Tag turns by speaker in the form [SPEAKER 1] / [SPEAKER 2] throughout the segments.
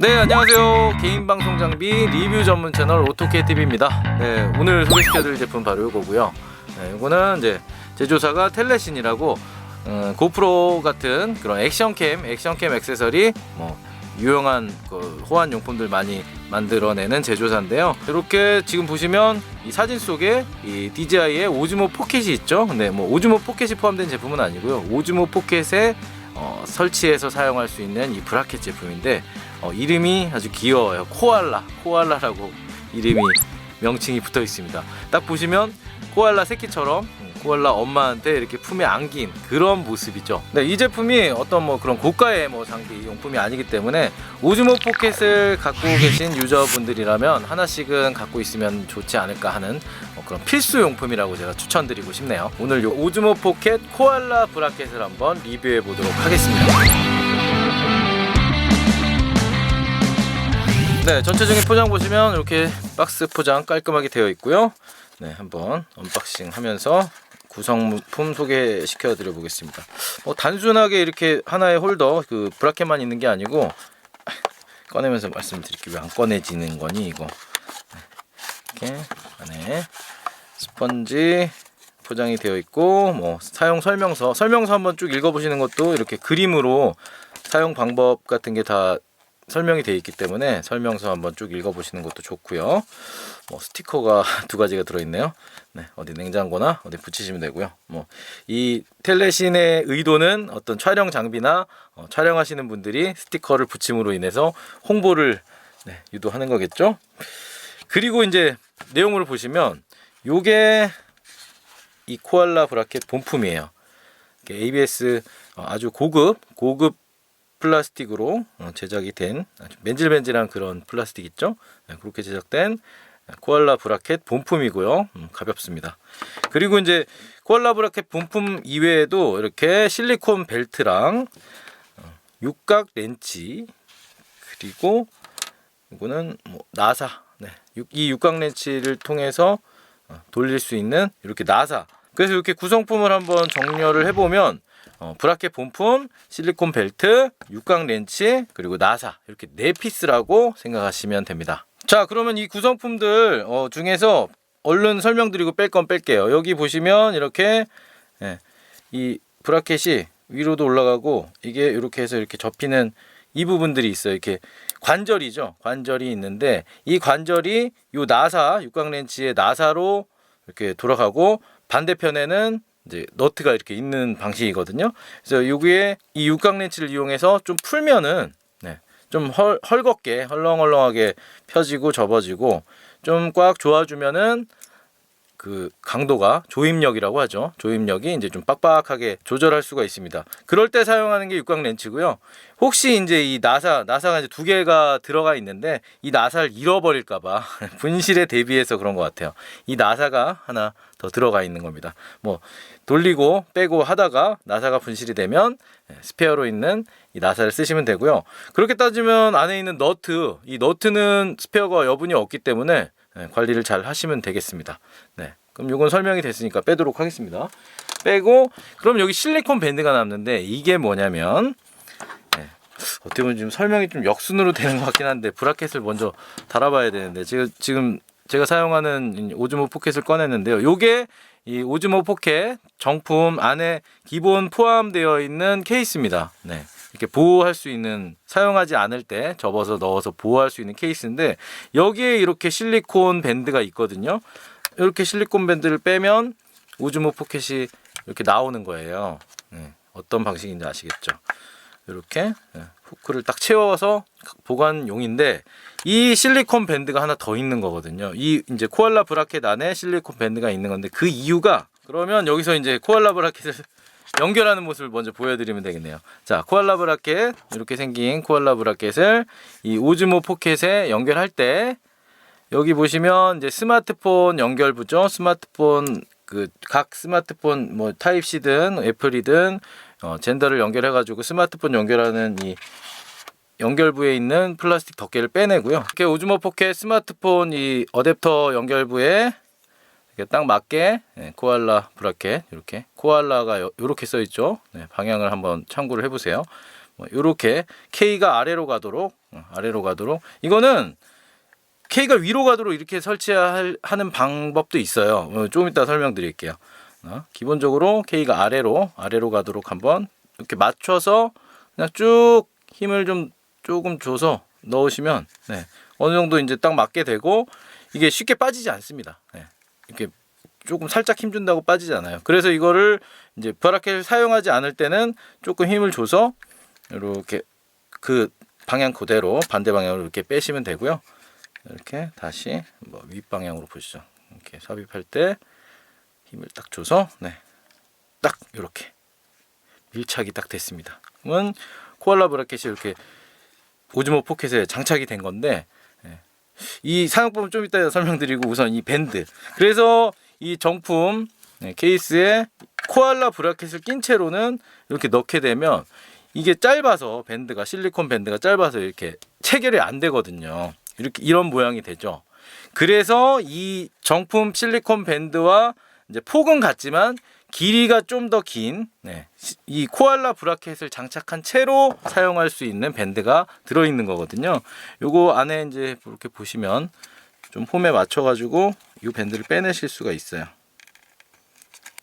[SPEAKER 1] 네 안녕하세요 개인 방송 장비 리뷰 전문 채널 오토케 TV입니다. 네 오늘 소개시켜드릴 제품 바로 이거고요. 네 이거는 이제 제조사가 텔레신이라고 음, 고프로 같은 그런 액션캠 액션캠 액세서리 뭐 유용한 그 호환 용품들 많이 만들어내는 제조사인데요. 이렇게 지금 보시면 이 사진 속에 이 DJI의 오즈모 포켓이 있죠. 근데 뭐 오즈모 포켓이 포함된 제품은 아니고요. 오즈모 포켓에 어, 설치해서 사용할 수 있는 이 브라켓 제품인데 어, 이름이 아주 귀여워요. 코알라, 코알라라고 이름이 명칭이 붙어 있습니다. 딱 보시면 코알라 새끼처럼 음, 코알라 엄마한테 이렇게 품에 안긴 그런 모습이죠. 네, 이 제품이 어떤 뭐 그런 고가의 뭐 장비 용품이 아니기 때문에 오즈모 포켓을 갖고 계신 유저분들이라면 하나씩은 갖고 있으면 좋지 않을까 하는 어, 그런 필수 용품이라고 제가 추천드리고 싶네요. 오늘 요 오즈모 포켓 코알라 브라켓을 한번 리뷰해 보도록 하겠습니다. 네, 전체적인 포장 보시면 이렇게 박스 포장 깔끔하게 되어 있고요. 네, 한번 언박싱 하면서 구성품 소개시켜 드려 보겠습니다. 뭐 단순하게 이렇게 하나의 홀더 그 브라켓만 있는 게 아니고 꺼내면서 말씀드릴게요. 왜 안 꺼내지는 거니 이거. 네, 이렇게 안에 스펀지 포장이 되어 있고 뭐 사용 설명서 설명서 한번 쭉 읽어 보시는 것도 이렇게 그림으로 사용 방법 같은 게 다 설명이 되어 있기 때문에 설명서 한번 쭉 읽어 보시는 것도 좋고요. 뭐 스티커가 두 가지가 들어 있네요. 네, 어디 냉장고나 어디 붙이시면 되고요. 뭐 이 텔레신의 의도는 어떤 촬영 장비나 어, 촬영하시는 분들이 스티커를 붙임으로 인해서 홍보를 네, 유도하는 거겠죠. 그리고 이제 내용을 보시면 요게 이 코알라 브라켓 본품이에요. ABS 어, 아주 고급 고급 플라스틱으로 어, 제작이 된 맨질맨질한 그런 플라스틱 있죠? 네, 그렇게 제작된 코알라 브라켓 본품이고요. 음, 가볍습니다. 그리고 이제 코알라 브라켓 본품 이외에도 이렇게 실리콘 벨트랑 어, 육각 렌치 그리고 이거는 뭐 나사 네, 육- 이 육각 렌치를 통해서 어, 돌릴 수 있는 이렇게 나사 그래서 이렇게 구성품을 한번 정렬을 해보면 어, 브라켓 본품, 실리콘 벨트, 육각 렌치, 그리고 나사 이렇게 네 피스라고 생각하시면 됩니다. 자, 그러면 이 구성품들 어, 중에서 얼른 설명드리고 뺄 건 뺄게요. 여기 보시면 이렇게 예, 이 브라켓이 위로도 올라가고 이게 이렇게 해서 이렇게 접히는 이 부분들이 있어요. 이렇게 관절이죠. 관절이 있는데 이 관절이 요 나사 육각 렌치의 나사로 이렇게 돌아가고 반대편에는 이제 너트가 이렇게 있는 방식이거든요. 그래서 여기에 이 육각 렌치를 이용해서 좀 풀면은 네, 좀 헐, 헐겁게 헐렁헐렁하게 펴지고 접어지고 좀 꽉 조아주면은 그 강도가 조임력이라고 하죠. 조임력이 이제 좀 빡빡하게 조절할 수가 있습니다. 그럴 때 사용하는 게 육각 렌치고요. 혹시 이제 이 나사 나사가 이제 두 개가 들어가 있는데 이 나사를 잃어버릴까봐 분실에 대비해서 그런 것 같아요. 이 나사가 하나 더 들어가 있는 겁니다. 뭐 돌리고 빼고 하다가 나사가 분실이 되면 예, 스페어로 있는 이 나사를 쓰시면 되고요. 그렇게 따지면 안에 있는 너트 이 너트는 스페어가 여분이 없기 때문에 예, 관리를 잘 하시면 되겠습니다. 네. 그럼 이건 설명이 됐으니까 빼도록 하겠습니다. 빼고 그럼 여기 실리콘 밴드가 남는데 이게 뭐냐면 네. 어떻게 보면 지금 설명이 좀 역순으로 되는 것 같긴 한데 브라켓을 먼저 달아봐야 되는데 지금 지금 제가 사용하는 이 오즈모 포켓을 꺼냈는데요. 요게 이 오즈모 포켓 정품 안에 기본 포함되어 있는 케이스입니다. 네. 이렇게 보호할 수 있는 사용하지 않을 때 접어서 넣어서 보호할 수 있는 케이스인데 여기에 이렇게 실리콘 밴드가 있거든요. 이렇게 실리콘 밴드를 빼면 오즈모 포켓이 이렇게 나오는 거예요. 네. 어떤 방식인지 아시겠죠? 이렇게 네. 후크를 딱 채워서 보관용인데 이 실리콘 밴드가 하나 더 있는 거거든요. 이 이제 코알라 브라켓 안에 실리콘 밴드가 있는 건데 그 이유가 그러면 여기서 이제 코알라 브라켓을 연결하는 모습을 먼저 보여드리면 되겠네요. 자, 코알라 브라켓 이렇게 생긴 코알라 브라켓을 이 오즈모 포켓에 연결할 때 여기 보시면 이제 스마트폰 연결 부죠. 스마트폰 그 각 스마트폰 뭐 타입 C든 애플이든 어, 젠더를 연결해가지고 스마트폰 연결하는 이 연결부에 있는 플라스틱 덮개를 빼내고요. 이렇게 오즈모 포켓 스마트폰 이 어댑터 연결부에 이렇게 딱 맞게 네, 코알라 브라켓 이렇게 코알라가 요- 요렇게 써 있죠. 네, 방향을 한번 참고를 해보세요. 뭐 요렇게 K가 아래로 가도록 어, 아래로 가도록 이거는 K가 위로 가도록 이렇게 설치하는 방법도 있어요. 어, 좀 이따 설명드릴게요. 어, 기본적으로 K가 아래로 아래로 가도록 한번 이렇게 맞춰서 그냥 쭉 힘을 좀 조금 줘서 넣으시면 네, 어느 정도 이제 딱 맞게 되고 이게 쉽게 빠지지 않습니다. 네, 이렇게 조금 살짝 힘 준다고 빠지지 않아요. 그래서 이거를 이제 브라켓을 사용하지 않을 때는 조금 힘을 줘서 이렇게 그 방향 그대로 반대 방향으로 이렇게 빼시면 되고요. 이렇게 다시 뭐 윗방향으로 보시죠. 이렇게 삽입할 때 힘을 딱 줘서 네. 딱 이렇게 밀착이 딱 됐습니다. 그러면 코알라 브라켓이 이렇게 오즈모 포켓에 장착이 된 건데 예. 이 사용법은 좀 이따 설명드리고 우선 이 밴드. 그래서 이 정품 네, 케이스에 코알라 브라켓을 낀 채로는 이렇게 넣게 되면 이게 짧아서 밴드가 실리콘 밴드가 짧아서 이렇게 체결이 안 되거든요. 이렇게 이런 모양이 되죠. 그래서 이 정품 실리콘 밴드와 이제 폭은 같지만 길이가 좀 더 긴 네, 이 코알라 브라켓을 장착한 채로 사용할 수 있는 밴드가 들어 있는 거거든요. 요거 안에 이제 이렇게 보시면 좀 폼에 맞춰 가지고 이 밴드를 빼내실 수가 있어요.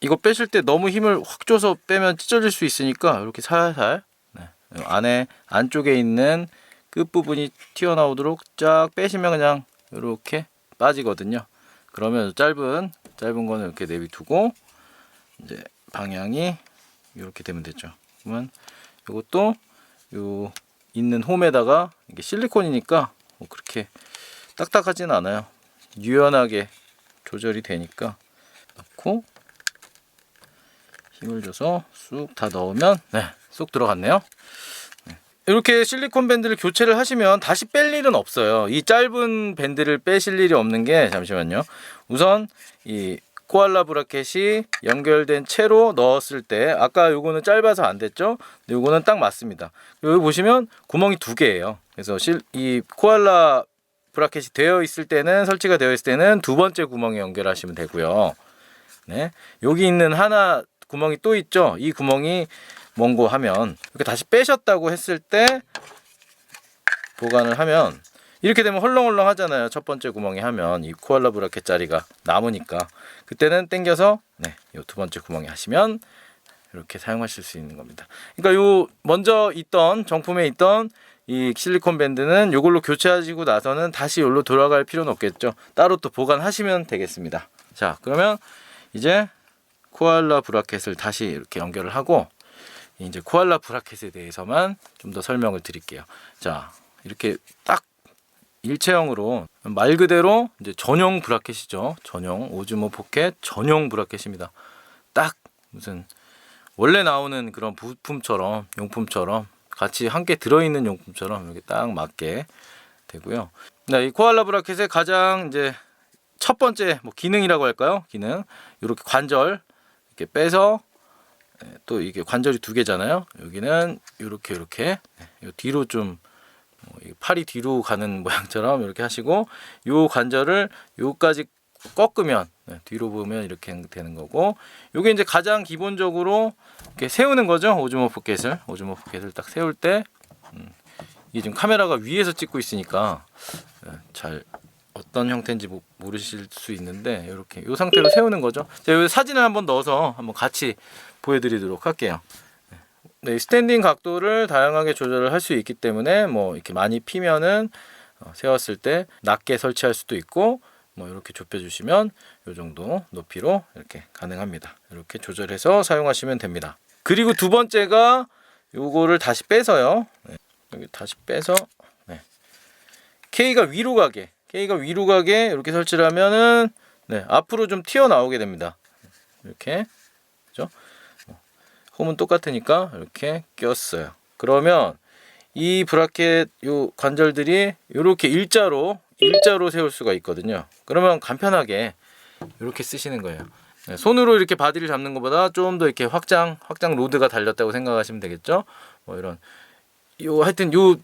[SPEAKER 1] 이거 빼실 때 너무 힘을 확 줘서 빼면 찢어질 수 있으니까 이렇게 살살 네, 요 안에 안쪽에 있는 끝 부분이 튀어나오도록 쫙 빼시면 그냥 이렇게 빠지거든요. 그러면 짧은 짧은 거는 이렇게 내비두고 이제 방향이 이렇게 되면 되죠. 그러면 이것도 요 있는 홈에다가 이게 실리콘이니까 뭐 그렇게 딱딱하지는 않아요. 유연하게 조절이 되니까 넣고 힘을 줘서 쑥 다 넣으면 네, 쏙 들어갔네요. 네. 이렇게 실리콘 밴드를 교체를 하시면 다시 뺄 일은 없어요. 이 짧은 밴드를 빼실 일이 없는 게 잠시만요. 우선 이 코알라 브라켓이 연결된 채로 넣었을 때 아까 요거는 짧아서 안 됐죠? 요거는 딱 맞습니다. 여기 보시면 구멍이 두 개예요. 그래서 실, 이 코알라 브라켓이 되어 있을 때는 설치가 되어 있을 때는 두 번째 구멍에 연결하시면 되고요. 네. 여기 있는 하나 구멍이 또 있죠. 이 구멍이 뭔고 하면 이렇게 다시 빼셨다고 했을 때 보관을 하면 이렇게 되면 헐렁헐렁 하잖아요. 첫 번째 구멍에 하면 이 코알라 브라켓 자리가 남으니까 그때는 당겨서 네, 이두 번째 구멍에 하시면 이렇게 사용하실 수 있는 겁니다. 그러니까 요 먼저 있던 정품에 있던 이 실리콘 밴드는 이걸로 교체하시고 나서는 다시 여기로 돌아갈 필요는 없겠죠. 따로 또 보관하시면 되겠습니다. 자, 그러면 이제 코알라 브라켓을 다시 이렇게 연결을 하고 이제 코알라 브라켓에 대해서만 좀 더 설명을 드릴게요. 자, 이렇게 딱 일체형으로 말 그대로 이제 전용 브라켓이죠. 전용 오즈모 포켓 전용 브라켓입니다. 딱 무슨 원래 나오는 그런 부품처럼 용품처럼 같이 함께 들어있는 용품처럼 이렇게 딱 맞게 되고요. 네, 이 코알라 브라켓의 가장 이제 첫 번째 뭐 기능이라고 할까요? 기능 이렇게 관절 이렇게 빼서 예, 또 이게 관절이 두 개잖아요. 여기는 이렇게 이렇게 예, 요 뒤로 좀 팔이 뒤로 가는 모양처럼 이렇게 하시고 요 관절을 요까지 꺾으면 네, 뒤로 보면 이렇게 되는 거고 요게 이제 가장 기본적으로 이렇게 세우는 거죠 오즈모 포켓을 오즈모 포켓을 딱 세울 때 음, 이게 지금 카메라가 위에서 찍고 있으니까 네, 잘 어떤 형태인지 모- 모르실 수 있는데 이렇게 이 상태로 세우는 거죠. 자, 여기 사진을 한번 넣어서 한번 같이 보여드리도록 할게요. 네, 스탠딩 각도를 다양하게 조절을 할 수 있기 때문에 뭐 이렇게 많이 피면은 어, 세웠을 때 낮게 설치할 수도 있고 뭐 이렇게 좁혀 주시면 이 정도 높이로 이렇게 가능합니다. 이렇게 조절해서 사용하시면 됩니다. 그리고 두 번째가 요거를 다시 빼서요. 네, 여기 다시 빼서 네. K가 위로 가게 K가 위로 가게 이렇게 설치를 하면은 네, 앞으로 좀 튀어나오게 됩니다. 이렇게 그죠? 어, 홈은 똑같으니까 이렇게 꼈어요. 그러면 이 브라켓 요 관절들이 이렇게 일자로 일자로 세울 수가 있거든요. 그러면 간편하게 이렇게 쓰시는 거예요. 네, 손으로 이렇게 바디를 잡는 것보다 좀 더 이렇게 확장 확장 로드가 달렸다고 생각하시면 되겠죠. 뭐 이런 요 하여튼 요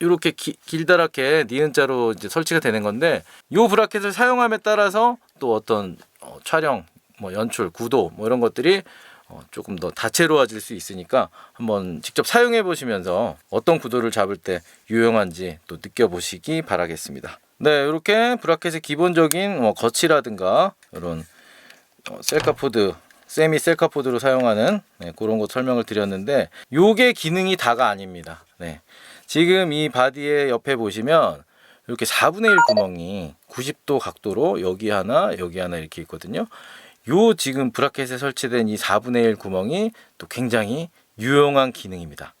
[SPEAKER 1] 이렇게 길다랗게 니은자로 이제 설치가 되는 건데 요 브라켓을 사용함에 따라서 또 어떤 어, 촬영 뭐 연출 구도 뭐 이런 것들이 어, 조금 더 다채로워질 수 있으니까 한번 직접 사용해 보시면서 어떤 구도를 잡을 때 유용한지 또 느껴보시기 바라겠습니다. 네, 이렇게 브라켓의 기본적인 뭐 거치라든가 이런 어, 셀카포드, 세미 셀카포드로 사용하는 네, 그런 것 설명을 드렸는데 요게 기능이 다가 아닙니다. 네. 지금 이 바디의 옆에 보시면 이렇게 4분의 1 구멍이 90도 각도로 여기 하나, 여기 하나 이렇게 있거든요. 요 지금 브라켓에 설치된 이 4분의 1 구멍이 또 굉장히 유용한 기능입니다.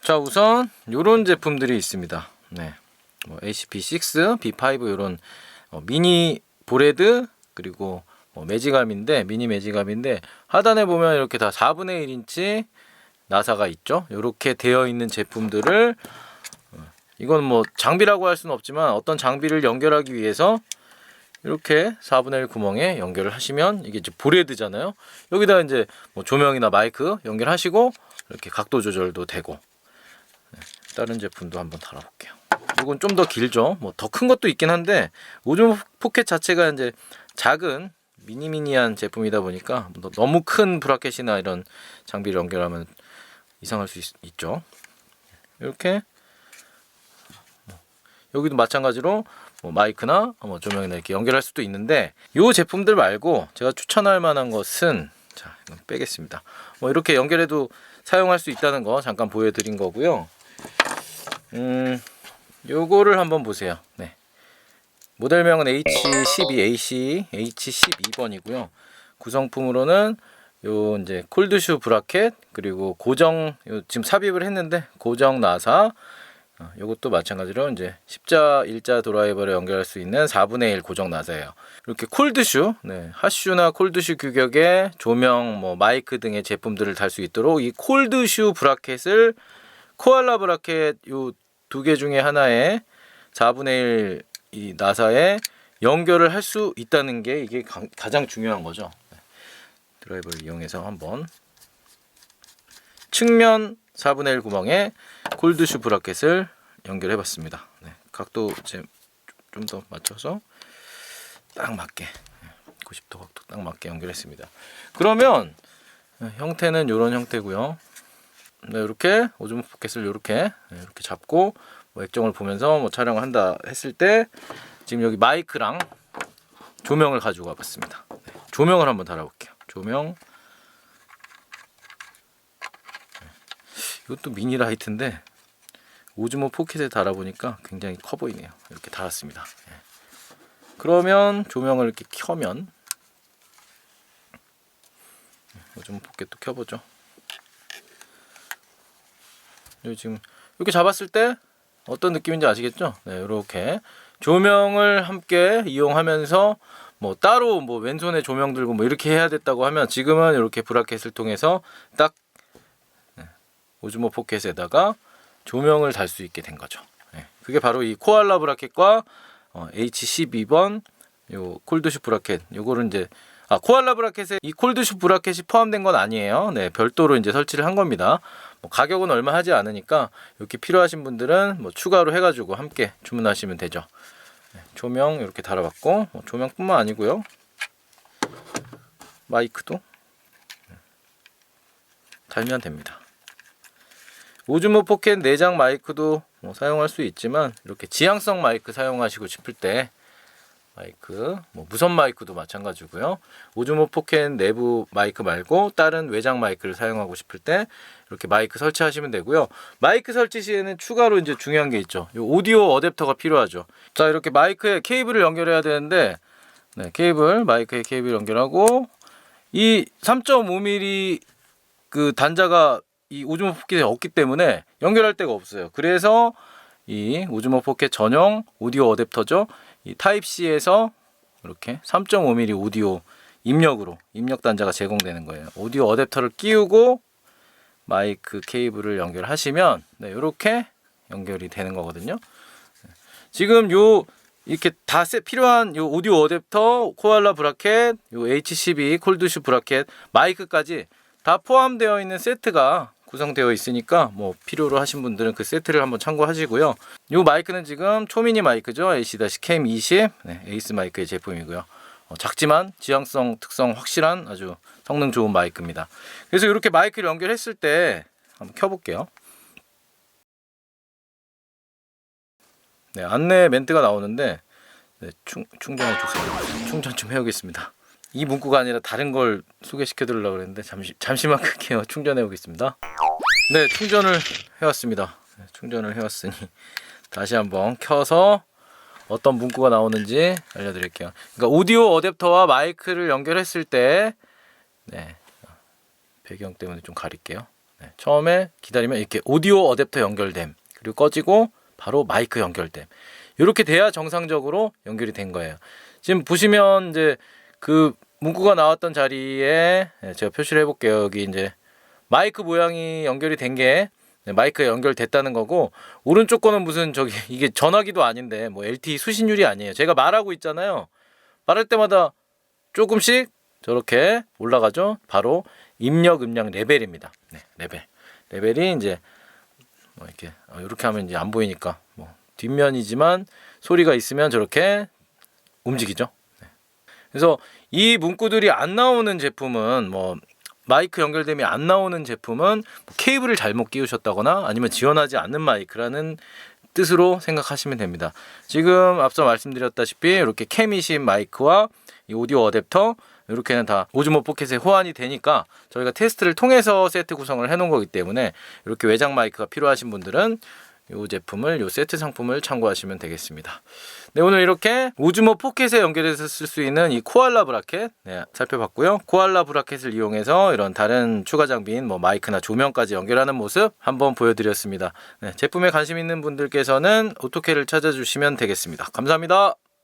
[SPEAKER 1] 자, 우선 요런 제품들이 있습니다. 네. 뭐 ACP6, B5 이런 어, 미니 보레드 그리고 뭐 매지감인데 미니 매지감인데 하단에 보면 이렇게 다 4분의 1인치 나사가 있죠. 이렇게 되어 있는 제품들을 어, 이건 뭐 장비라고 할 수는 없지만 어떤 장비를 연결하기 위해서 이렇게 4분의 1 구멍에 연결을 하시면 이게 이제 보레드잖아요. 여기다 이제 뭐 조명이나 마이크 연결하시고 이렇게 각도 조절도 되고 네, 다른 제품도 한번 달아볼게요. 이건 좀 더 길죠. 뭐 더 큰 것도 있긴 한데 오즈모 포켓 자체가 이제 작은 미니미니한 제품이다 보니까 너- 너무 큰 브라켓이나 이런 장비를 연결하면 이상할 수 있, 죠 이렇게 뭐 여기도 마찬가지로 뭐 마이크나 뭐 조명이나 이렇게 연결할 수도 있는데 이 제품들 말고 제가 추천할 만한 것은 자 이건 빼겠습니다. 뭐 이렇게 연결해도 사용할 수 있다는 거 잠깐 보여드린 거고요. 음, 요거를 한번 보세요. 네. 모델명은 H12AC H12번이고요. 구성품으로는 요 이제 콜드슈 브라켓 그리고 고정 요 지금 삽입을 했는데 고정 나사 어, 요것도 마찬가지로 이제 십자 일자 드라이버를 연결할 수 있는 4분의 1 고정 나사예요. 이렇게 콜드슈, 네, 핫슈나 콜드슈 규격의 조명, 뭐 마이크 등의 제품들을 달 수 있도록 이 콜드슈 브라켓을 코알라 브라켓 요 두 개 중에 하나에 4분의 1 이 나사에 연결을 할 수 있다는 게 이게 가, 가장 중요한 거죠. 네. 드라이버를 이용해서 한번 측면 4분의 1 구멍에 골드슈 브라켓을 연결해 봤습니다. 네, 각도 좀더 맞춰서 딱 맞게 90도 각도 딱 맞게 연결했습니다. 그러면 네, 형태는 이런 형태고요. 네, 이렇게 오즈모 포켓을 이렇게 네, 이렇게 잡고 뭐 액정을 보면서 뭐 촬영을 한다 했을 때 지금 여기 마이크랑 조명을 가지고 와봤습니다. 네, 조명을 한번 달아볼게요. 조명 이것도 미니 라이트인데 오즈모 포켓에 달아보니까 굉장히 커 보이네요. 이렇게 달았습니다. 예. 그러면 조명을 이렇게 켜면 오즈모 포켓도 켜보죠. 여기 지금 이렇게 잡았을 때 어떤 느낌인지 아시겠죠? 네, 이렇게 조명을 함께 이용하면서 뭐 따로 뭐 왼손에 조명 들고 뭐 이렇게 해야 됐다고 하면 지금은 이렇게 브라켓을 통해서 딱 오즈모 포켓에다가 조명을 달 수 있게 된 거죠. 예, 그게 바로 이 코알라 브라켓과 어, H12번 요 콜드슈 브라켓 요거를 이제 아 코알라 브라켓에 이 콜드슈 브라켓이 포함된 건 아니에요. 네, 별도로 이제 설치를 한 겁니다. 뭐 가격은 얼마 하지 않으니까 이렇게 필요하신 분들은 뭐 추가로 해가지고 함께 주문하시면 되죠. 네, 조명 이렇게 달아봤고 뭐 조명뿐만 아니고요. 마이크도 달면 됩니다. 오즈모 포켓 내장 마이크도 뭐 사용할 수 있지만 이렇게 지향성 마이크 사용하시고 싶을 때 마이크 뭐 무선 마이크도 마찬가지고요. 오즈모 포켓 내부 마이크 말고 다른 외장 마이크를 사용하고 싶을 때 이렇게 마이크 설치하시면 되고요. 마이크 설치 시에는 추가로 이제 중요한 게 있죠. 이 오디오 어댑터가 필요하죠. 자 이렇게 마이크에 케이블을 연결해야 되는데 네, 케이블 마이크에 케이블 연결하고 이 3.5mm 그 단자가 이 오즈모 포켓에 없기 때문에 연결할 데가 없어요. 그래서 이 오즈모 포켓 전용 오디오 어댑터죠. 이 타입 C에서 이렇게 3.5mm 오디오 입력으로 입력 단자가 제공되는 거예요. 오디오 어댑터를 끼우고 마이크 케이블을 연결하시면 네, 이렇게 연결이 되는 거거든요. 지금 요 이렇게 다 세- 필요한 요 오디오 어댑터, 코알라 브라켓, 요 H12 콜드슈 브라켓, 마이크까지 다 포함되어 있는 세트가 구성되어 있으니까 뭐 필요로 하신 분들은 그 세트를 한번 참고하시고요. 요 마이크는 지금 초미니 마이크죠. AC-CAM20 네, 에이스 마이크의 제품이고요. 어, 작지만 지향성 특성 확실한 아주 성능 좋은 마이크입니다. 그래서 이렇게 마이크를 연결했을 때 한번 켜볼게요. 네, 안내 멘트가 나오는데 네, 충, 충전해 주세요. 충전 좀 해오겠습니다. 이 문구가 아니라 다른 걸 소개시켜 드리려고 그랬는데 잠시 잠시만 끌게요. 충전해 오겠습니다. 네, 충전을 해 왔습니다. 네, 충전을 해 왔으니 다시 한번 켜서 어떤 문구가 나오는지 알려 드릴게요. 그러니까 오디오 어댑터와 마이크를 연결했을 때, 네, 배경 때문에 좀 가릴게요. 네, 처음에 기다리면 이렇게 오디오 어댑터 연결됨 그리고 꺼지고 바로 마이크 연결됨 이렇게 돼야 정상적으로 연결이 된 거예요. 지금 보시면 이제 그 문구가 나왔던 자리에 네, 제가 표시를 해볼게요. 여기 이제 마이크 모양이 연결이 된 게 마이크가 연결됐다는 거고 오른쪽 거는 무슨 저기 이게 전화기도 아닌데 뭐 LTE 수신율이 아니에요. 제가 말하고 있잖아요. 말할 때마다 조금씩 저렇게 올라가죠. 바로 입력 음량 레벨입니다. 네, 레벨. 레벨이 이제 뭐 이렇게 어, 이렇게 하면 이제 안 보이니까 뭐 뒷면이지만 소리가 있으면 저렇게 움직이죠. 네. 그래서 이 문구들이 안 나오는 제품은 뭐 마이크 연결됨이 안 나오는 제품은 뭐 케이블을 잘못 끼우셨다거나 아니면 지원하지 않는 마이크라는 뜻으로 생각하시면 됩니다. 지금 앞서 말씀드렸다시피 이렇게 케미신 마이크와 이 오디오 어댑터 이렇게는 다 오즈모 포켓에 호환이 되니까 저희가 테스트를 통해서 세트 구성을 해놓은 거기 때문에 이렇게 외장 마이크가 필요하신 분들은 이 제품을 이 세트 상품을 참고하시면 되겠습니다. 네 오늘 이렇게 오즈모 포켓에 연결해서 쓸 수 있는 이 코알라 브라켓 네, 살펴봤고요. 코알라 브라켓을 이용해서 이런 다른 추가 장비인 뭐 마이크나 조명까지 연결하는 모습 한번 보여드렸습니다. 네, 제품에 관심 있는 분들께서는 오토케를 찾아주시면 되겠습니다. 감사합니다.